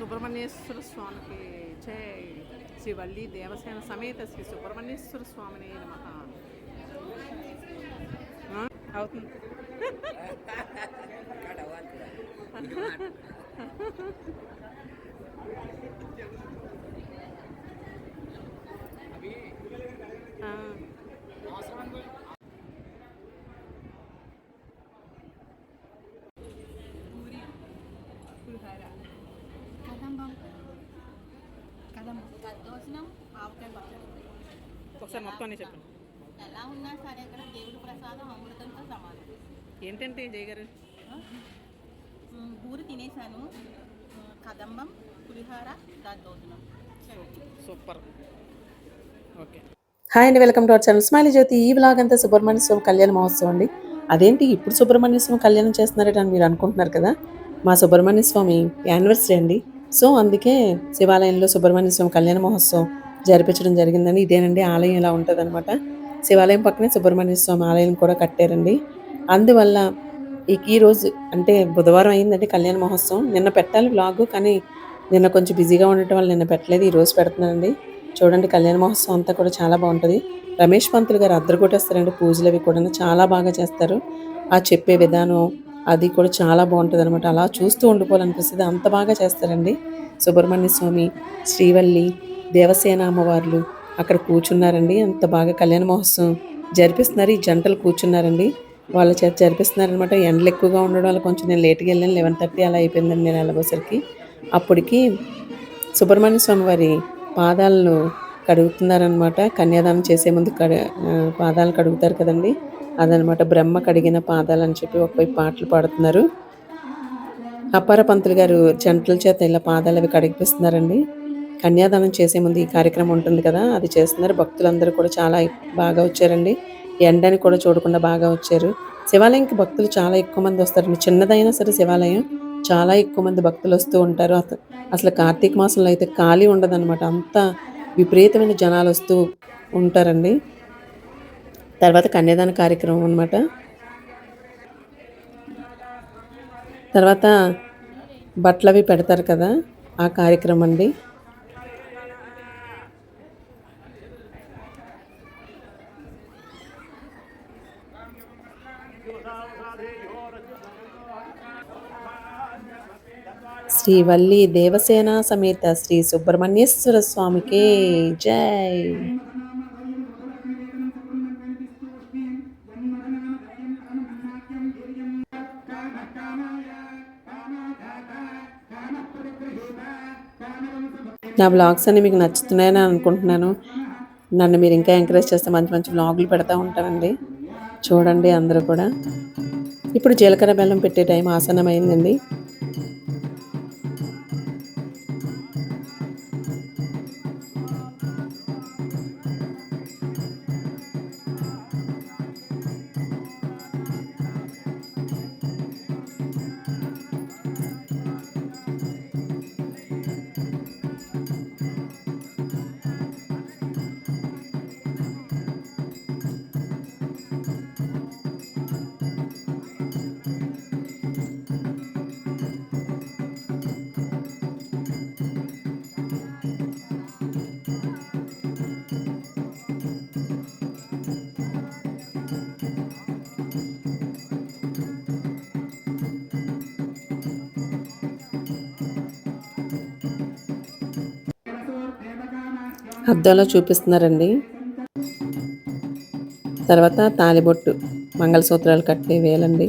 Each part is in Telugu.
సుబ్రహ్మణ్యేశ్వర స్వామికి చే శ్రీ వల్లి దేవసేన సమేత శ్రీ సుబ్రహ్మణ్యేశ్వర స్వామిని నమః. అవుతుంది ఆ, కదంబం ఆవకాయ పచ్చడి. ఒకసారి మొత్తం చెప్పండి. ఎలా ఉన్నా సరే ఇక్కడ దేవుడి ప్రసాదం అమృతంతో సమానం. ఏంటంటే జయ గారు? మ్, పూరి తినేసాను కదంబం పులిహోర దద్దోజనం సూపర్. ఓకే. హాయ్ అండి welcome to our channel smiley Jyothi ఈ వ్లాగ్ అంతా సుబ్రహ్మణ్య స్వామి కళ్యాణ మహోత్సవం అండి. అదేంటి ఇప్పుడు సుబ్రహ్మణ్య స్వామి కళ్యాణం చేస్తున్నారట అని మీరు అనుకుంటున్నారు కదా? మా సుబ్రహ్మణ్య స్వామి యానివర్సరీ అండి. సో అందుకే శివాలయంలో సుబ్రహ్మణ్య స్వామి కళ్యాణ మహోత్సవం జరిపించడం జరిగిందని ఇదేనండి ఆలయం ఇలా ఉంటుంది శివాలయం పక్కనే సుబ్రహ్మణ్య స్వామి ఆలయం కూడా కట్టారండి. అందువల్ల ఈ రోజు అంటే బుధవారం అయిందండి కళ్యాణ మహోత్సవం. నిన్న పెట్టాలి వ్లాగ్ కానీ నిన్న కొంచెం బిజీగా ఉండటం వల్ల నిన్న పెట్టలేదు ఈ రోజు పెడుతున్నానండి. చూడండి కళ్యాణ మహోత్సవం అంతా కూడా చాలా బాగుంటుంది. రమేష్ పంతులు గారు అద్దరు కొట్టేస్తారండి పూజలు అవి కూడా చాలా బాగా చేస్తారు. ఆ చెప్పే విధానం అది కూడా చాలా బాగుంటుంది అనమాట అలా చూస్తూ ఉండిపోవాలనిపిస్తుంది. అంత బాగా చేస్తారండి. సుబ్రహ్మణ్య స్వామి శ్రీవల్లి దేవసేన అమ్మవార్లు అక్కడ కూర్చున్నారండి. అంత బాగా కళ్యాణ మహోత్సవం జరిపిస్తున్నారు. ఈ జంటలు కూర్చున్నారండి. వాళ్ళ చేత జరిపిస్తున్నారనమాట ఎండలు ఎక్కువగా ఉండడం వల్ల కొంచెం నేను లేట్గా వెళ్ళాను. లెవెన్ థర్టీ అలా అయిపోయిందండి నేను వెళ్ళబోసరికి. అప్పటికి సుబ్రహ్మణ్య స్వామి వారి పాదాలను కడుగుతున్నారనమాట కన్యాదానం చేసే ముందు కడ పాదాలు కడుగుతారు కదండి. అదనమాట. బ్రహ్మ కడిగిన పాదాలు అని చెప్పి ఒకవైపు పాటలు పాడుతున్నారు. అప్పార పంతులు గారు జంటల చేత ఇలా పాదాలు అవి కడిగిపిస్తున్నారండి. కన్యాదానం చేసే ముందు ఈ కార్యక్రమం ఉంటుంది కదా అది చేస్తున్నారు. భక్తులందరూ కూడా చాలా బాగా వచ్చారండి. ఎండని కూడా చూడకుండా బాగా వచ్చారు. శివాలయంకి భక్తులు చాలా ఎక్కువ మంది వస్తారండి. చిన్నదైనా సరే శివాలయం చాలా ఎక్కువ మంది భక్తులు వస్తూ ఉంటారు. అసలు అసలు కార్తీక మాసంలో అయితే ఖాళీ ఉండదన్నమాట. అంత విపరీతమైన జనాలు వస్తూ ఉంటారండి. తర్వాత కన్యాదాన కార్యక్రమం అన్నమాట. తర్వాత బట్టలు అవి పెడతారు కదా ఆ కార్యక్రమం అండి. శ్రీవల్లి దేవసేన సమేత శ్రీ సుబ్రహ్మణ్యేశ్వర స్వామికి జై. నా బ్లాగ్స్ అన్నీ మీకు నచ్చుతున్నాయని అనుకుంటున్నాను. నన్ను మీరు ఇంకా ఎంకరేజ్ చేస్తే మంచి మంచి బ్లాగులు పెడతా ఉంటానండి. చూడండి అందరూ కూడా. ఇప్పుడు జీలకర్ర బెల్లం పెట్టే టైం ఆసనమైందండి అద్దంలో చూపిస్తున్నారండి. తర్వాత తాలిబొట్టు మంగళసూత్రాలు కట్టే వేలండి.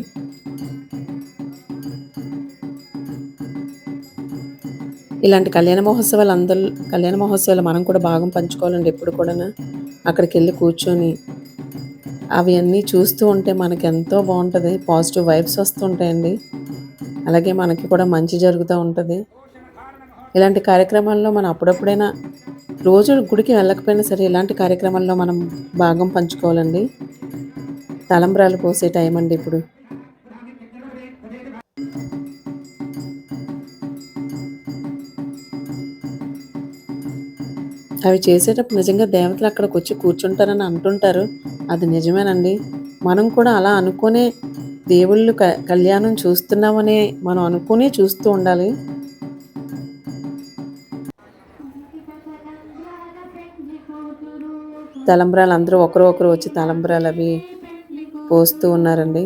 ఇలాంటి కళ్యాణ మహోత్సవాలు అందరూ కళ్యాణ మహోత్సవాలు మనం కూడా భాగం పంచుకోవాలండి ఎప్పుడు కూడా అక్కడికి వెళ్ళి కూర్చొని అవి అన్నీ చూస్తూ ఉంటే మనకి ఎంతో బాగుంటుంది. పాజిటివ్ వైబ్స్ వస్తుంటాయండి అలాగే మనకి కూడా మంచి జరుగుతూ ఉంటుంది. ఇలాంటి కార్యక్రమాల్లో మనం అప్పుడప్పుడైనా రోజు గుడికి వెళ్ళకపోయినా సరే ఇలాంటి కార్యక్రమాల్లో మనం భాగం పంచుకోవాలండి. తలంబ్రాలు పోసే టైం అండి ఇప్పుడు. అవి చేసేటప్పుడు నిజంగా దేవతలు అక్కడికి వచ్చి కూర్చుంటారని అంటుంటారు. అది నిజమేనండి. మనం కూడా అలా అనుకునే దేవుళ్ళు క కళ్యాణం చూస్తున్నామనే మనం అనుకునే చూస్తూ ఉండాలి. తలంబ్రాలు అందరూ ఒకరు ఒకరు వచ్చి తలంబ్రాలు అవి పోస్తూ ఉన్నారండి.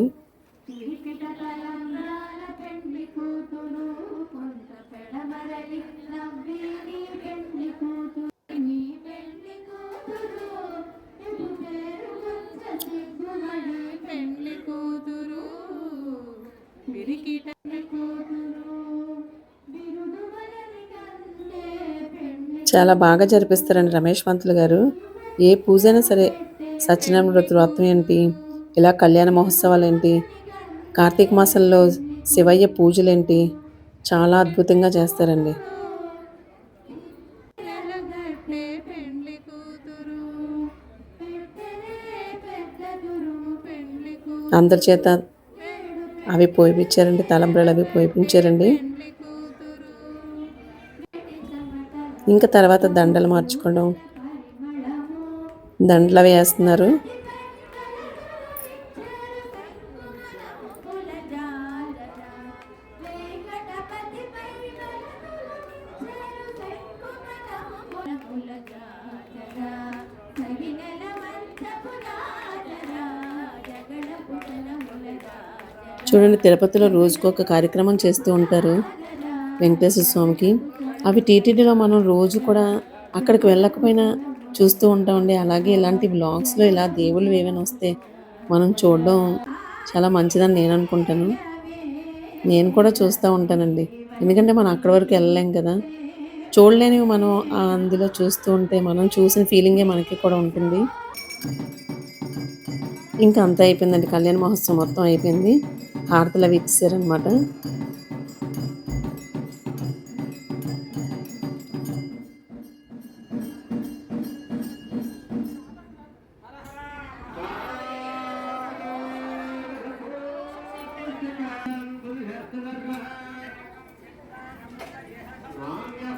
చాలా బాగా జరిపిస్తారండి రమేష్ పంతులు గారు. ఏ పూజ అయినా సరే సత్యనారాయణ వ్రత వ్రతం ఏంటి? ఇలా కళ్యాణ మహోత్సవాలు ఏంటి కార్తీక మాసంలో శివయ్య పూజలు ఏంటి చాలా అద్భుతంగా చేస్తారండి. అందరి చేత అవి పోయిపించారండి తలంబ్రలు అవి పోయిపించారండి. ఇంకా తర్వాత దండలు మార్చుకోవడం దండలు అవి వేస్తున్నారు. చూడండి తిరుపతిలో రోజుకు ఒక కార్యక్రమం చేస్తూ ఉంటారు వెంకటేశ్వర స్వామికి. అవి టీటీడీలో మనం రోజు కూడా అక్కడికి వెళ్ళకపోయినా చూస్తూ ఉంటామండి. అలాగే ఇలాంటి బ్లాగ్స్లో ఇలా దేవుళ్ళు ఏమైనా వస్తే మనం చూడడం చాలా మంచిదని నేను అనుకుంటాను. నేను కూడా చూస్తూ ఉంటానండి. ఎందుకంటే మనం అక్కడి వరకు వెళ్ళలేం కదా. చూడలేనివి మనం ఆ అందులో చూస్తూ ఉంటే మనం చూసిన ఫీలింగే మనకి కూడా ఉంటుంది. ఇంకా అంతా అయిపోయిందండి. కళ్యాణ మహోత్సవం మొత్తం అయిపోయింది. హారతలు అవి ఇచ్చారనమాట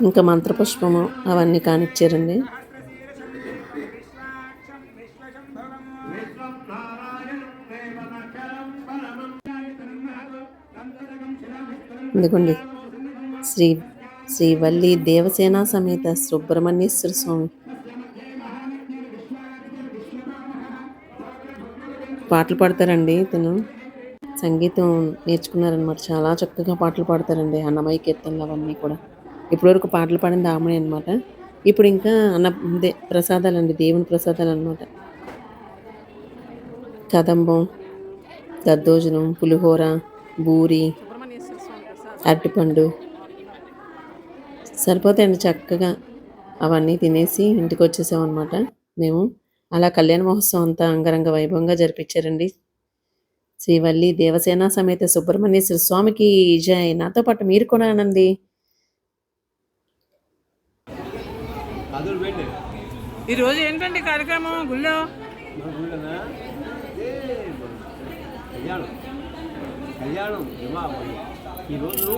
ఇంకా మంత్రపుష్పము అవన్నీ కానిచ్చారండి. ఎందుకండి శ్రీ శ్రీవల్లి దేవసేన సమేత సుబ్రహ్మణ్యేశ్వర స్వామి పాటలు పాడతారండి తను సంగీతం నేర్చుకున్నారనమాట చాలా చక్కగా పాటలు పాడతారండి అన్నమయ్య కీర్తనలు అవన్నీ కూడా. ఇప్పటివరకు పాటలు పాడింది ఆమె అనమాట ఇప్పుడు ఇంకా అన్న ఇదే ప్రసాదాలండి దేవుని ప్రసాదాలు అనమాట కదంబం దద్దోజనం పులిహోర బూరి అరటిపండు సరిపోతాయండి చక్కగా. అవన్నీ తినేసి ఇంటికి వచ్చేసాం అనమాట మేము అలా కళ్యాణ మహోత్సవం అంతా అంగరంగ వైభవంగా జరిపించారండి. శ్రీవల్లి దేవసేన సమేత సుబ్రహ్మణ్యేశ్వర స్వామికి జై. నాతో పాటు మీరు కూడా అనండి. ఈరోజు ఏంటండి కార్యక్రమం? గుళ్ళో? కళ్యాణం కళ్యాణం ఈరోజు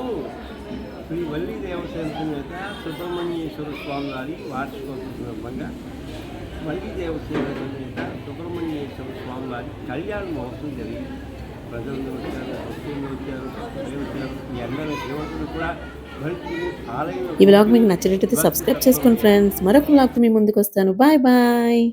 శ్రీ వల్లి దేవసేన సమేత సుబ్రహ్మణ్యేశ్వర స్వామి వారి వార్షికోత్సవం సందర్భంగా వల్లి దేవసేన సుబ్రహ్మణ్యేశ్వర స్వామి వారి కళ్యాణ మహోత్సవం జరిగింది. ప్రజలందరూ వచ్చారు భక్తులు వచ్చారు భక్తులు వచ్చారు. ఈ అందరి దేవతలు కూడా ఈ బ్లాగ్ మీకు నచ్చినట్టయితే సబ్స్క్రైబ్ చేసుకోండి ఫ్రెండ్స్. మరొక బ్లాగ్తో మీ ముందుకు వస్తాను. Bye bye.